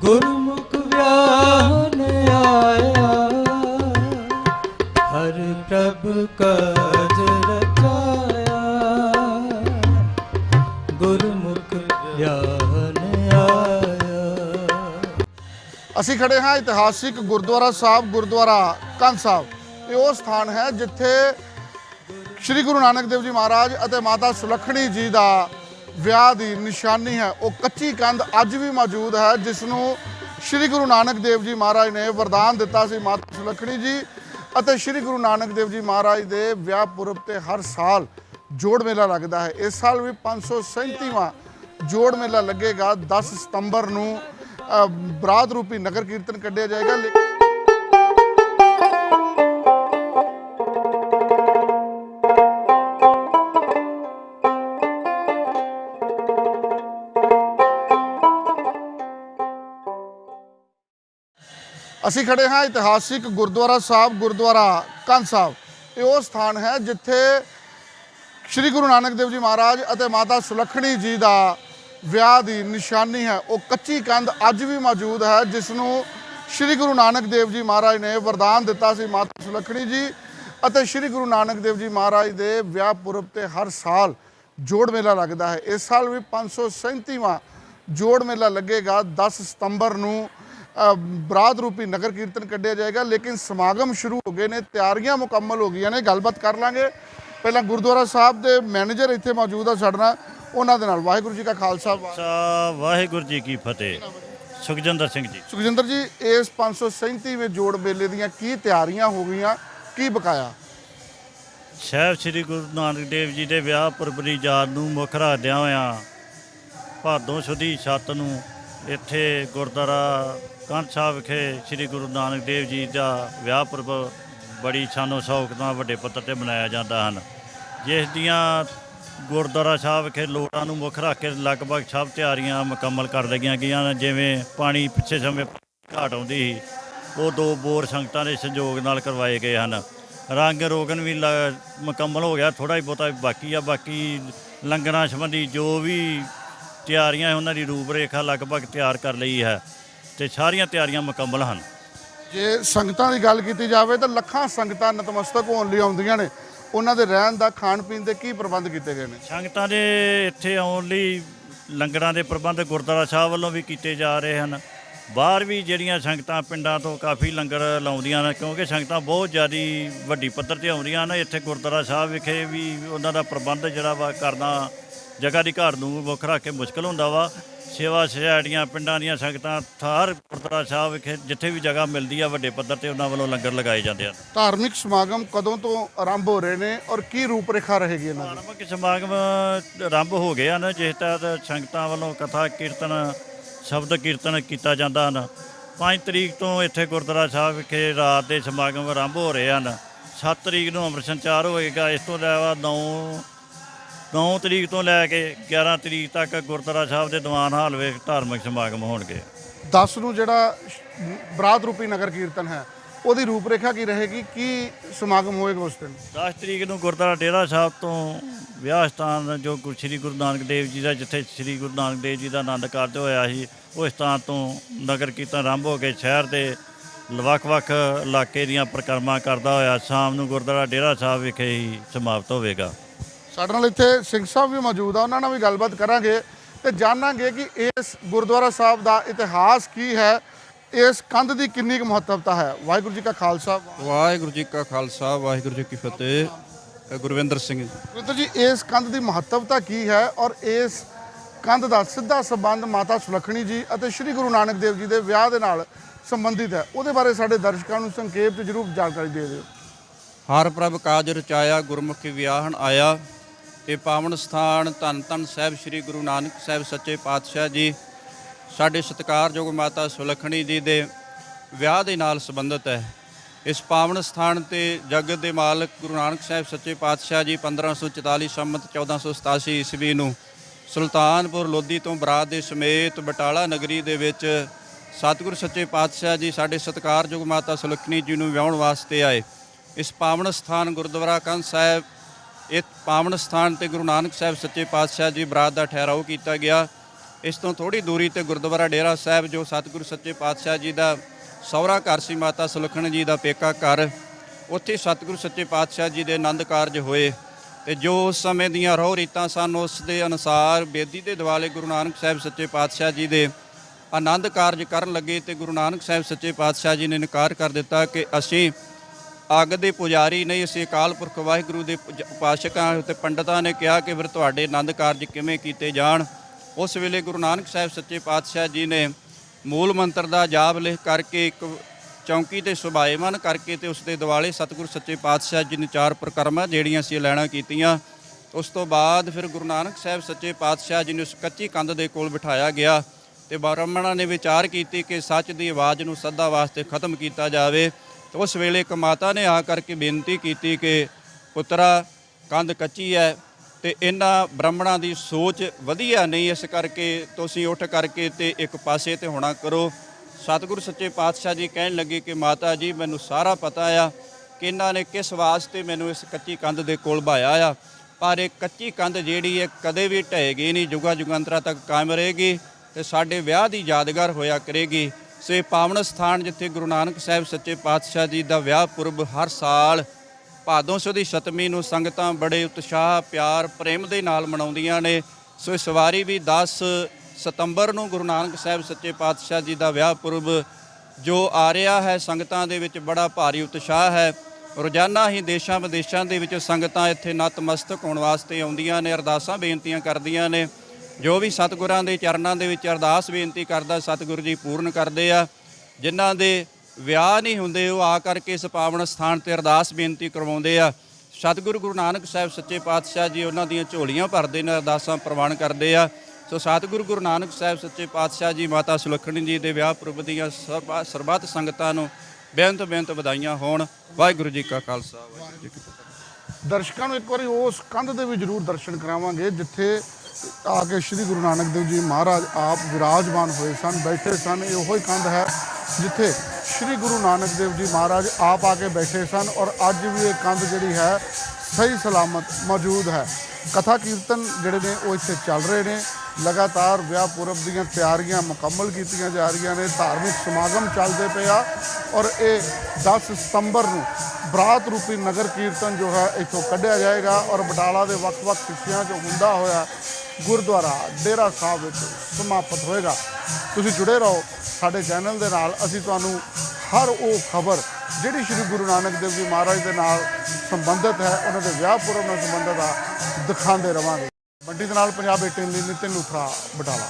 ਗੁਰਮੁਖ ਵਿਆਹਨ ਆਇਆ। ਹਰ ਪ੍ਰਭ ਕਾਜ ਰਚਾਇਆ। ਗੁਰਮੁਖ ਵਿਆਹਨ ਆਇਆ। ਅਸੀਂ ਖੜੇ ਹਾਂ ਇਤਿਹਾਸਿਕ ਗੁਰਦੁਆਰਾ ਸਾਹਿਬ, ਗੁਰਦੁਆਰਾ ਕੰਨ ਸਾਹਿਬ। ਇਹ ਉਹ ਸਥਾਨ ਹੈ ਜਿੱਥੇ ਸ੍ਰੀ ਗੁਰੂ ਨਾਨਕ ਦੇਵ ਜੀ ਮਹਾਰਾਜ ਅਤੇ ਮਾਤਾ ਸੁਲੱਖਣੀ ਜੀ ਦਾ ਵਿਆਹ ਦੀ ਨਿਸ਼ਾਨੀ ਹੈ ਉਹ ਕੱਚੀ ਕੰਧ ਅੱਜ ਵੀ ਮੌਜੂਦ ਹੈ ਜਿਸ ਨੂੰ ਸ੍ਰੀ ਗੁਰੂ ਨਾਨਕ ਦੇਵ ਜੀ ਮਹਾਰਾਜ ਨੇ ਵਰਦਾਨ ਦਿੱਤਾ ਸੀ ਮਾਤਾ ਸੁਲੱਖਣੀ ਜੀ ਅਤੇ ਸ੍ਰੀ ਗੁਰੂ ਨਾਨਕ ਦੇਵ ਜੀ ਮਹਾਰਾਜ ਦੇ ਵਿਆਹ ਪੁਰਬ ਤੇ ਹਰ ਸਾਲ ਜੋੜ ਮੇਲਾ ਲੱਗਦਾ ਹੈ। ਇਸ ਸਾਲ ਵੀ 537ਵਾਂ ਜੋੜ ਮੇਲਾ ਲੱਗੇਗਾ। 10 ਸਤੰਬਰ ਨੂੰ ਅ, ਬਰਾਤ ਰੂਪੀ ਨਗਰ ਕੀਰਤਨ ਕੱਢਿਆ ਜਾਏਗਾ ਅਸੀਂ ਖੜੇ ਹਾਂ ਇਤਿਹਾਸਿਕ ਗੁਰਦੁਆਰਾ ਸਾਹਿਬ, ਗੁਰਦੁਆਰਾ ਕੰਨ ਸਾਹਿਬ। ਇਹ ਉਹ ਸਥਾਨ ਹੈ ਜਿੱਥੇ ਸ੍ਰੀ ਗੁਰੂ ਨਾਨਕ ਦੇਵ ਜੀ ਮਹਾਰਾਜ ਅਤੇ ਮਾਤਾ ਸੁਲੱਖਣੀ ਜੀ ਦਾ ਵਿਆਹ ਦੀ ਨਿਸ਼ਾਨੀ ਹੈ। ਉਹ ਕੱਚੀ ਕੰਧ ਅੱਜ ਵੀ ਮੌਜੂਦ ਹੈ, ਜਿਸ ਨੂੰ ਸ੍ਰੀ ਗੁਰੂ ਨਾਨਕ ਦੇਵ ਜੀ ਮਹਾਰਾਜ ਨੇ ਵਰਦਾਨ ਦਿੱਤਾ ਸੀ ਮਾਤਾ ਸੁਲੱਖਣੀ ਜੀ ਅਤੇ ਸ੍ਰੀ ਗੁਰੂ ਨਾਨਕ ਦੇਵ ਜੀ ਮਹਾਰਾਜ ਦੇ ਵਿਆਹ ਪੁਰਬ ਤੇ ਹਰ ਸਾਲ ਜੋੜ ਮੇਲਾ ਲੱਗਦਾ ਹੈ। ਇਸ ਸਾਲ ਵੀ 537ਵਾਂ ਜੋੜ ਮੇਲਾ ਲੱਗੇਗਾ 10 ਸਤੰਬਰ ਨੂੰ ਅ, ਬਰਾਤ ਰੂਪੀ ਨਗਰ ਕੀਰਤਨ ਕੱਢਿਆ ਜਾਏਗਾ ਲੇਕਿਨ ਸਮਾਗਮ ਸ਼ੁਰੂ ਹੋ ਗਏ ਨੇ ਤਿਆਰੀਆਂ ਮੁਕੰਮਲ ਹੋ ਗਈਆਂ ਨੇ ਗੱਲਬਾਤ ਕਰ ਲਾਂਗੇ। ਪਹਿਲਾਂ ਗੁਰਦੁਆਰਾ ਸਾਹਿਬ ਦੇ ਮੈਨੇਜਰ ਇੱਥੇ ਮੌਜੂਦ ਆ ਸਾਡੇ ਨਾਲ ਉਹਨਾਂ ਦੇ ਨਾਲ। ਵਾਹਿਗੁਰੂ ਜੀ ਕਾ ਖਾਲਸਾ ਵਾਹਿਗੁਰੂ ਜੀ ਕੀ ਫਤਿਹ। ਸੁਖਜਿੰਦਰ ਸਿੰਘ ਜੀ। ਸੁਖਜਿੰਦਰ ਜੀ ਇਸ 537ਵੇਂ ਜੋੜ ਮੇਲੇ ਦੀਆਂ ਕੀ ਤਿਆਰੀਆਂ ਹੋ ਗਈਆਂ ਕੀ ਬਕਾਇਆ? ਸਾਹਿਬ ਸ੍ਰੀ ਗੁਰੂ ਨਾਨਕ ਦੇਵ ਜੀ ਦੇ ਵਿਆਹ ਪੁਰਬ ਦੀ ਯਾਦ ਨੂੰ ਮੁੱਖ ਰੱਖਦਿਆਂ ਹੋਇਆਂ ਭਾਦੋਂ ਸੁਦੀ ਛੱਤ ਨੂੰ ਇੱਥੇ ਗੁਰਦੁਆਰਾ ਕੰਧ ਸਾਹਿਬ ਵਿਖੇ ਸ੍ਰੀ ਗੁਰੂ ਨਾਨਕ ਦੇਵ ਜੀ ਦਾ ਵਿਆਹ ਪੁਰਬ ਬੜੀ ਸ਼ਾਨੋ ਸ਼ੌਕ ਨਾਲ ਵੱਡੇ ਪੱਧਰ ਤੇ ਮਨਾਇਆ ਜਾਂਦਾ ਹਨ। ਜਿਸ ਦੀਆਂ ਗੁਰਦੁਆਰਾ ਸਾਹਿਬ ਵਿਖੇ ਲੋੜਾਂ ਨੂੰ ਮੁੱਖ ਰੱਖ ਕੇ ਲਗਭਗ ਸਭ ਤਿਆਰੀਆਂ ਮੁਕੰਮਲ ਕਰ ਲਈਆਂ ਗਈਆਂ ਨੇ ਜਿਵੇਂ ਪਾਣੀ ਪਿੱਛੇ ਸਮੇਂ ਘਾਟ ਆਉਂਦੀ ਸੀ, ਉਹ ਦੋ ਬੋਰ ਸੰਗਤਾਂ ਦੇ ਸੰਯੋਗ ਨਾਲ ਕਰਵਾਏ ਗਏ ਹਨ। ਰੰਗ ਰੋਗਨ ਵੀ ਲ- ਮੁਕੰਮਲ ਹੋ ਗਿਆ ਥੋੜਾ ਹੀ ਬਹੁਤਾ ਬਾਕੀ ਆ, ਬਾਕੀ ਲੰਗਰਾਂ ਸੰਬੰਧੀ ਜੋ ਵੀ ਤਿਆਰੀਆਂ ਉਹਨਾਂ ਦੀ ਰੂਪ ਰੇਖਾ ਲਗਭਗ ਤਿਆਰ ਕਰ ਲਈ ਹੈ ਤੇ ਸਾਰੀਆਂ ਤਿਆਰੀਆਂ ਮੁਕੰਮਲ ਹਨ। ਜੇ ਸੰਗਤਾਂ ਦੀ ਗੱਲ ਕੀਤੀ ਜਾਵੇ ਤਾਂ ਲੱਖਾਂ ਸੰਗਤਾਂ ਨਤਮਸਤਕ ਹੋਣ ਲਈ ਆਉਂਦੀਆਂ ਨੇ। ਉਹਨਾਂ ਦੇ ਰਹਿਣ ਦਾ ਖਾਣ ਪੀਣ ਦੇ ਕੀ ਪ੍ਰਬੰਧ ਕੀਤੇ ਗਏ ਨੇ? ਸੰਗਤਾਂ ਦੇ ਇੱਥੇ ਆਉਣ ਲਈ ਲੰਗਰਾਂ ਦੇ ਪ੍ਰਬੰਧ ਗੁਰਦੁਆਰਾ ਸਾਹਿਬ ਵੱਲੋਂ ਵੀ ਕੀਤੇ ਜਾ ਰਹੇ ਹਨ। ਬਾਹਰ ਵੀ ਜਿਹੜੀਆਂ ਸੰਗਤਾਂ ਪਿੰਡਾਂ ਤੋਂ ਕਾਫੀ ਲੰਗਰ ਲਾਉਂਦੀਆਂ ਨੇ ਕਿਉਂਕਿ ਸੰਗਤਾਂ ਬਹੁਤ ਜ਼ਿਆਦੀ ਵੱਡੀ ਪੱਧਰ ਤੇ ਆਉਂਦੀਆਂ ਨੇ। ਇੱਥੇ ਗੁਰਦੁਆਰਾ ਸਾਹਿਬ ਵਿਖੇ ਵੀ ਉਹਨਾਂ ਦਾ ਪ੍ਰਬੰਧ ਜਿਹੜਾ ਵਾ ਕਰਨਾ ਜਗ੍ਹਾ ਦੀ ਘਾਟ ਨੂੰ ਮੁੱਖ ਰੱਖ ਕੇ ਮੁਸ਼ਕਲ ਹੁੰਦਾ ਵਾ। ਸੇਵਾ ਸੁਸਾਇਟੀਆਂ ਪਿੰਡਾਂ ਦੀਆਂ ਸੰਗਤਾਂ ਹਰ ਗੁਰਦੁਆਰਾ ਸਾਹਿਬ ਵਿਖੇ ਜਿੱਥੇ ਵੀ ਜਗ੍ਹਾ ਮਿਲਦੀ ਆ ਵੱਡੇ ਪੱਧਰ ਤੇ ਉਹਨਾਂ ਵੱਲੋਂ ਲੰਗਰ ਲਗਾਏ ਜਾਂਦੇ ਹਨ ਧਾਰਮਿਕ ਸਮਾਗਮ ਕਦੋਂ ਤੋਂ ਆਰੰਭ ਹੋ ਰਹੇ ਨੇ ਔਰ ਕੀ ਰੂਪ ਰੇਖਾ ਰਹੇਗੀ ਇਹਨਾਂ ਦੀ? ਆਰੰਭਕ ਸਮਾਗਮ ਆਰੰਭ ਹੋ ਗਏ ਹਨ ਜਿਸ ਤਹਿਤ ਸੰਗਤਾਂ ਵੱਲੋਂ ਕਥਾ ਕੀਰਤਨ ਸ਼ਬਦ ਕੀਰਤਨ ਕੀਤਾ ਜਾਂਦਾ ਹਨ। 5 ਤਰੀਕ ਤੋਂ ਇੱਥੇ ਗੁਰਦੁਆਰਾ ਸਾਹਿਬ ਵਿਖੇ ਰਾਤ ਦੇ ਸਮਾਗਮ ਆਰੰਭ ਹੋ ਰਹੇ ਹਨ। 7 ਤਰੀਕ ਨੂੰ ਅੰਮ੍ਰਿਤ ਸੰਚਾਰ ਹੋਏਗਾ ਇਸ ਤੋਂ ਇਲਾਵਾ 9 9 ਤਰੀਕ ਤੋਂ ਲੈ ਕੇ 11 ਤਰੀਕ ਤੱਕ ਗੁਰਦੁਆਰਾ ਸਾਹਿਬ ਦੇ ਦੀਵਾਨ ਹਾਲ ਵਿੱਚ ਧਾਰਮਿਕ ਸਮਾਗਮ ਹੋਣਗੇ। 10 ਨੂੰ ਜਿਹੜਾ ਬਰਾਤ ਰੂਪੀ ਨਗਰ ਕੀਰਤਨ ਹੈ ਉਹਦੀ ਰੂਪ ਰੇਖਾ ਕੀ ਰਹੇਗੀ? ਕੀ ਸਮਾਗਮ ਹੋਏਗਾ ਉਸ ਦਿਨ? 10 ਤਰੀਕ ਨੂੰ ਗੁਰਦੁਆਰਾ ਡੇਰਾ ਸਾਹਿਬ ਤੋਂ ਵਿਆਹ ਸਥਾਨ ਜੋ ਗੁਰੂ ਸ੍ਰੀ ਗੁਰੂ ਨਾਨਕ ਦੇਵ ਜੀ ਦਾ ਜਿੱਥੇ ਸ੍ਰੀ ਗੁਰੂ ਨਾਨਕ ਦੇਵ ਜੀ ਦਾ ਆਨੰਦ ਕਾਰਜ ਹੋਇਆ ਸੀ ਉਹ ਸਥਾਨ ਤੋਂ ਨਗਰ ਕੀਰਤਨ ਆਰੰਭ ਹੋ ਕੇ ਸ਼ਹਿਰ ਦੇ ਵੱਖ-ਵੱਖ ਇਲਾਕੇ ਦੀਆਂ ਪਰਿਕਰਮਾ ਕਰਦਾ ਹੋਇਆ ਸ਼ਾਮ ਨੂੰ ਗੁਰਦੁਆਰਾ ਡੇਰਾ ਸਾਹਿਬ ਵਿਖੇ ਹੀ ਸਮਾਪਤ ਹੋਵੇਗਾ। ਸਾਡੇ ਨਾਲ ਇੱਥੇ ਸਿੰਘ ਸਾਹਿਬ ਵੀ ਮੌਜੂਦ ਆ ਉਹਨਾਂ ਨਾਲ ਵੀ ਗੱਲਬਾਤ ਕਰਾਂਗੇ ਤੇ ਜਾਣਾਂਗੇ ਕਿ ਇਸ ਗੁਰਦੁਆਰਾ ਸਾਹਿਬ ਦਾ ਇਤਿਹਾਸ ਕੀ ਹੈ ਇਸ ਕੰਧ ਦੀ ਕਿੰਨੀ ਕੁ ਮਹੱਤਵਤਾ ਹੈ। ਵਾਹਿਗੁਰੂ ਜੀ ਕਾ ਖਾਲਸਾ ਵਾਹਿਗੁਰੂ ਜੀ ਕਾ ਖਾਲਸਾ ਵਾਹਿਗੁਰੂ ਜੀ ਕੀ ਫਤਿਹ। ਗੁਰਵਿੰਦਰ ਸਿੰਘ ਜੀ। ਮਿੱਤਰ ਜੀ ਇਸ ਕੰਧ ਦੀ ਮਹੱਤਵਤਾ ਕੀ ਹੈ ਔਰ ਇਸ ਕੰਧ ਦਾ ਸਿੱਧਾ ਸੰਬੰਧ ਮਾਤਾ ਸੁਲੱਖਣੀ ਜੀ ਅਤੇ ਸ੍ਰੀ ਗੁਰੂ ਨਾਨਕ ਦੇਵ ਜੀ ਦੇ ਵਿਆਹ ਦੇ ਨਾਲ ਸੰਬੰਧਿਤ ਹੈ। ਉਹਦੇ ਬਾਰੇ ਸਾਡੇ ਦਰਸ਼ਕਾਂ ਨੂੰ ਸੰਖੇਪ ਚ ਜ਼ਰੂਰ ਜਾਣਕਾਰੀ ਦੇ ਦਿਓ। ਹਰ ਪ੍ਰਭ ਕਾਜ ਰਚਾਇਆ ਗੁਰਮੁਖੀ ਵਿਆਹਣ ਆਇਆ। ਇਹ ਪਾਵਨ ਸਥਾਨ ਧੰਨ ਧੰਨ ਸਾਹਿਬ ਸ੍ਰੀ ਗੁਰੂ ਨਾਨਕ ਸਾਹਿਬ ਸੱਚੇ ਪਾਤਸ਼ਾਹ ਜੀ, ਸਾਡੇ ਸਤਿਕਾਰਯੋਗ ਮਾਤਾ ਸੁਲੱਖਣੀ ਜੀ ਦੇ ਵਿਆਹ ਦੇ ਨਾਲ ਸੰਬੰਧਿਤ ਹੈ। ਇਸ ਪਾਵਨ ਸਥਾਨ ਤੇ ਜਗਤ ਦੇ ਮਾਲਕ ਗੁਰੂ ਨਾਨਕ ਸਾਹਿਬ ਸੱਚੇ ਪਾਤਸ਼ਾਹ ਜੀ 1544 ਸੰਮਤ 1487 ਈਸਵੀ ਨੂੰ ਸੁਲਤਾਨਪੁਰ ਲੋਧੀ ਤੋਂ ਬਰਾਤ ਦੇ ਸਮੇਤ ਬਟਾਲਾ ਨਗਰੀ ਦੇ ਵਿੱਚ ਸਤਿਗੁਰ ਸੱਚੇ ਪਾਤਸ਼ਾਹ ਜੀ ਸਾਡੇ ਸਤਿਕਾਰਯੋਗ ਮਾਤਾ ਸੁਲੱਖਣੀ ਜੀ ਨੂੰ ਵਿਆਹਣ ਵਾਸਤੇ ਆਏ। ਇਸ ਪਾਵਨ ਸਥਾਨ ਗੁਰਦੁਆਰਾ ਕੰਧ ਸਾਹਿਬ ਇਹ ਪਾਵਨ ਸਥਾਨ ਤੇ ਗੁਰੂ ਨਾਨਕ ਸਾਹਿਬ ਸੱਚੇ ਪਾਤਸ਼ਾਹ ਜੀ ਬਰਾਤ ਦਾ ਠਹਿਰਾਓ ਕੀਤਾ ਗਿਆ। ਇਸ ਤੋਂ ਥੋੜੀ ਦੂਰੀ ਤੇ ਗੁਰਦੁਆਰਾ ਡੇਰਾ ਸਾਹਿਬ, ਜੋ ਸਤਿਗੁਰੂ ਸੱਚੇ ਪਾਤਸ਼ਾਹ ਜੀ ਦਾ ਸਹੁਰਾ ਘਰ ਸੀ, ਮਾਤਾ ਸੁਲੱਖਣ ਜੀ ਦਾ ਪੇਕਾ ਘਰ, ਉੱਥੇ ਸਤਿਗੁਰੂ ਸੱਚੇ ਪਾਤਸ਼ਾਹ ਜੀ ਦੇ ਆਨੰਦ ਕਾਰਜ ਹੋਏ ਤੇ ਜੋ ਉਸ ਸਮੇਂ ਦੀਆਂ ਰੋਹ ਰੀਤਾਂ ਸਨ, ਉਸ ਦੇ ਅਨੁਸਾਰ ਬੇਦੀ ਦੇ ਦਿਵਾਲੇ ਗੁਰੂ ਨਾਨਕ ਸਾਹਿਬ ਸੱਚੇ ਪਾਤਸ਼ਾਹ ਜੀ ਦੇ ਆਨੰਦ ਕਾਰਜ ਕਰਨ ਲੱਗੇ ਤੇ ਗੁਰੂ ਨਾਨਕ ਸਾਹਿਬ ਸੱਚੇ ਪਾਤਸ਼ਾਹ ਜੀ ਨੇ ਇਨਕਾਰ ਕਰ ਦਿੱਤਾ ਕਿ ਅਸੀਂ ਅੱਗ ਦੇ ਪੁਜਾਰੀ ਨਹੀਂ ਅਸੀਂ ਅਕਾਲ ਪੁਰਖ ਵਾਹਿਗੁਰੂ ਦੇ ਪੁਜ- ਉਪਾਸਕ ਹਾਂ ਤੇ ਪੰਡਤਾਂ ਨੇ ਕਿਹਾ ਕਿ ਫਿਰ ਤੁਹਾਡੇ ਆਨੰਦ ਕਾਰਜ ਕਿਵੇਂ ਕੀਤੇ ਜਾਣ? ਉਸ ਵੇਲੇ ਗੁਰੂ ਨਾਨਕ ਸਾਹਿਬ ਸੱਚੇ ਪਾਤਸ਼ਾਹ ਜੀ ਨੇ ਮੂਲ ਮੰਤਰ ਦਾ ਜਾਪ ਲਿਖ ਕਰਕੇ ਇੱਕ ਚੌਂਕੀ ਤੇ ਸੁਭਾਏਮਨ ਕਰਕੇ ਤੇ ਉਸ ਦੇ ਦਿਵਾਲੇ ਸਤਿਗੁਰੂ ਸੱਚੇ ਪਾਤਸ਼ਾਹ ਜੀ ਨੇ ਚਾਰ ਪ੍ਰਕਰਮਾਂ ਜਿਹੜੀਆਂ ਸੀ ਲੈਣਾ ਕੀਤੀਆਂ। ਉਸ ਤੋਂ ਬਾਅਦ ਫਿਰ ਗੁਰੂ ਨਾਨਕ ਸਾਹਿਬ ਸੱਚੇ ਪਾਤਸ਼ਾਹ ਜੀ ਨੂੰ ਉਸ ਕੱਚੀ ਕੰਧ ਦੇ ਕੋਲ ਬਿਠਾਇਆ ਗਿਆ ਤੇ ਬ੍ਰਾਹਮਣਾਂ ਨੇ ਵਿਚਾਰ ਕੀਤੀ ਕਿ ਸੱਚ ਦੀ ਆਵਾਜ਼ ਨੂੰ ਸਦਾ ਵਾਸਤੇ ਖਤਮ ਕੀਤਾ ਜਾਵੇ। ਉਸ ਵੇਲੇ ਇੱਕ ਮਾਤਾ ਨੇ ਆ ਕਰਕੇ ਬੇਨਤੀ ਕੀਤੀ ਕਿ ਪੁੱਤਰਾ, ਕੰਧ ਕੱਚੀ ਹੈ ਤੇ ਇਹਨਾਂ ਬ੍ਰਾਹਮਣਾਂ ਦੀ ਸੋਚ ਵਧੀਆ ਨਹੀਂ, ਇਸ ਕਰਕੇ ਤੁਸੀਂ ਉੱਠ ਕਰਕੇ ਤੇ ਇੱਕ ਪਾਸੇ ਤੇ ਹੋਣਾ ਕਰੋ। ਸਤਿਗੁਰੂ ਸੱਚੇ ਪਾਤਸ਼ਾਹ ਜੀ ਕਹਿਣ ਲੱਗੇ ਕਿ ਮਾਤਾ ਜੀ, ਮੈਨੂੰ ਸਾਰਾ ਪਤਾ ਆ ਕਿ ਇਹਨਾਂ ਨੇ ਕਿਸ ਵਾਸਤੇ ਮੈਨੂੰ ਇਸ ਕੱਚੀ ਕੰਧ ਦੇ ਕੋਲ ਬਾਇਆ ਆ। ਪਰ ਇਹ ਕੱਚੀ ਕੰਧ ਜਿਹੜੀ ਹੈ ਕਦੇ ਵੀ ਢਹੇਗੀ ਨਹੀਂ, ਜੁਗਾ ਜੁਗੰਤਰਾ ਤੱਕ ਕਾਇਮ ਰਹੇਗੀ ਤੇ ਸਾਡੇ ਵਿਆਹ ਦੀ ਯਾਦਗਾਰ ਹੋਇਆ ਕਰੇਗੀ। ਸੋ ਇਹ ਪਾਵਨ ਸਥਾਨ ਜਿੱਥੇ ਗੁਰੂ ਨਾਨਕ ਸਾਹਿਬ ਸੱਚੇ ਪਾਤਸ਼ਾਹ ਜੀ ਦਾ ਵਿਆਹ ਪੁਰਬ ਹਰ ਸਾਲ ਭਾਦੋਂ ਦੀ ਸਤਮੀ ਨੂੰ ਸੰਗਤਾਂ ਬੜੇ ਉਤਸ਼ਾਹ, ਪਿਆਰ, ਪ੍ਰੇਮ ਦੇ ਨਾਲ ਮਨਾਉਂਦੀਆਂ ਨੇ। ਸੋ ਇਸ ਵਾਰੀ ਵੀ 10 ਸਤੰਬਰ ਨੂੰ ਗੁਰੂ ਨਾਨਕ ਸਾਹਿਬ ਸੱਚੇ ਪਾਤਸ਼ਾਹ ਜੀ ਦਾ ਵਿਆਹ ਪੁਰਬ ਜੋ ਆ ਰਿਹਾ ਹੈ, ਸੰਗਤਾਂ ਦੇ ਵਿੱਚ ਬੜਾ ਭਾਰੀ ਉਤਸ਼ਾਹ ਹੈ। ਰੋਜ਼ਾਨਾ ਹੀ ਦੇਸ਼ਾਂ ਵਿਦੇਸ਼ਾਂ ਦੇ ਵਿੱਚ ਸੰਗਤਾਂ ਇੱਥੇ ਨਤਮਸਤਕ ਹੋਣ ਵਾਸਤੇ ਆਉਂਦੀਆਂ ਨੇ, ਅਰਦਾਸਾਂ ਬੇਨਤੀਆਂ ਕਰਦੀਆਂ ਨੇ। ਜੋ ਵੀ ਸਤਿਗੁਰਾਂ ਦੇ ਚਰਨਾਂ ਦੇ ਵਿੱਚ ਅਰਦਾਸ ਬੇਨਤੀ ਕਰਦਾ, ਸਤਿਗੁਰੂ ਜੀ ਪੂਰਨ ਕਰਦੇ ਆ। ਜਿਨ੍ਹਾਂ ਦੇ ਵਿਆਹ ਨਹੀਂ ਹੁੰਦੇ, ਉਹ ਆ ਕਰਕੇ ਇਸ ਪਾਵਨ ਸਥਾਨ ਤੇ ਅਰਦਾਸ ਬੇਨਤੀ ਕਰਵਾਉਂਦੇ ਆ। ਸਤਿਗੁਰੂ ਗੁਰੂ ਨਾਨਕ ਸਾਹਿਬ ਸੱਚੇ ਪਾਤਸ਼ਾਹ ਜੀ ਉਹਨਾਂ ਦੀਆਂ ਝੋਲੀਆਂ ਭਰਦੇ ਨੇ, ਅਰਦਾਸਾਂ ਪ੍ਰਵਾਨ ਕਰਦੇ ਆ। ਸੋ ਸਤਿਗੁਰੂ ਗੁਰੂ ਨਾਨਕ ਸਾਹਿਬ ਸੱਚੇ ਪਾਤਸ਼ਾਹ ਜੀ, ਮਾਤਾ ਸੁਲੱਖਣੀ ਜੀ ਦੇ ਵਿਆਹ ਪੁਰਬ ਦੀਆਂ ਸਰਬਾ- ਸਰਬੱਤ ਸੰਗਤਾਂ ਨੂੰ ਬੇਅੰਤ ਬੇਅੰਤ ਵਧਾਈਆਂ ਹੋਣ। ਵਾਹਿਗੁਰੂ ਜੀ ਕਾ ਖਾਲਸਾ, ਵਾਹਿਗੁਰੂ ਜੀ ਕੀ ਫਤਿਹ। ਦਰਸ਼ਕਾਂ ਨੂੰ ਇੱਕ ਵਾਰੀ ਉਸ ਕੰਧ ਦੇ ਵੀ ਜ਼ਰੂਰ ਦਰਸ਼ਨ ਕਰਾਵਾਂਗੇ, ਜਿੱਥੇ ਆ ਕੇ ਸ੍ਰੀ ਗੁਰੂ ਨਾਨਕ ਦੇਵ ਜੀ ਮਹਾਰਾਜ ਆਪ ਵਿਰਾਜਮਾਨ ਹੋਏ ਸਨ, ਬੈਠੇ ਸਨ, ਇਹ ਉਹੀ ਕੰਧ ਹੈ ਜਿੱਥੇ ਸ੍ਰੀ ਗੁਰੂ ਨਾਨਕ ਦੇਵ ਜੀ ਮਹਾਰਾਜ ਆਪ ਆ ਕੇ ਬੈਠੇ ਸਨ ਔਰ ਅੱਜ ਵੀ ਇਹ ਕੰਧ ਜਿਹੜੀ ਹੈ ਸਹੀ ਸਲਾਮਤ ਮੌਜੂਦ ਹੈ। ਕਥਾ ਕੀਰਤਨ ਜਿਹੜੇ ਨੇ ਉਹ ਇੱਥੇ ਚੱਲ ਰਹੇ ਨੇ, ਲਗਾਤਾਰ ਵਿਆਹ ਪੁਰਬ ਦੀਆਂ ਤਿਆਰੀਆਂ ਮੁਕੰਮਲ ਕੀਤੀਆਂ ਜਾ ਰਹੀਆਂ ਨੇ, ਧਾਰਮਿਕ ਸਮਾਗਮ ਚੱਲਦੇ ਪਏ ਆ ਔਰ ਇਹ 10 ਸਤੰਬਰ ਨੂੰ ਬਰਾਤ ਰੂਪੀ ਨਗਰ ਕੀਰਤਨ ਜੋ ਹੈ ਇੱਥੋਂ ਕੱਢਿਆ ਜਾਏਗਾ ਔਰ ਬਟਾਲਾ ਦੇ ਵੱਖ-ਵੱਖ ਹਿੱਸਿਆਂ 'ਚ ਹੁੰਦਾ ਹੋਇਆ ਗੁਰਦੁਆਰਾ ਡੇਰਾ ਸਾਹਿਬ ਵਿੱਚ ਸਮਾਪਤ ਹੋਏਗਾ। ਤੁਸੀਂ ਜੁੜੇ ਰਹੋ ਸਾਡੇ ਚੈਨਲ ਦੇ ਨਾਲ। ਅਸੀਂ ਤੁਹਾਨੂੰ ਹਰ ਉਹ ਖਬਰ ਜਿਹੜੀ ਸ੍ਰੀ ਗੁਰੂ ਨਾਨਕ ਦੇਵ ਜੀ ਮਹਾਰਾਜ ਦੇ ਨਾਲ ਸੰਬੰਧਿਤ ਹੈ, ਉਹਨਾਂ ਦੇ ਵਿਆਹ ਪੁਰਬ ਨਾਲ ਸੰਬੰਧਿਤ ਆ, ਦਿਖਾਉਂਦੇ ਰਵਾਂਗੇ। ਬੰਟੀ ਦੇ ਨਾਲ ਪੰਜਾਬ 18 ਲਈ ਨਿਤਿਨ ਲੂਥਰਾ, ਬਟਾਲਾ।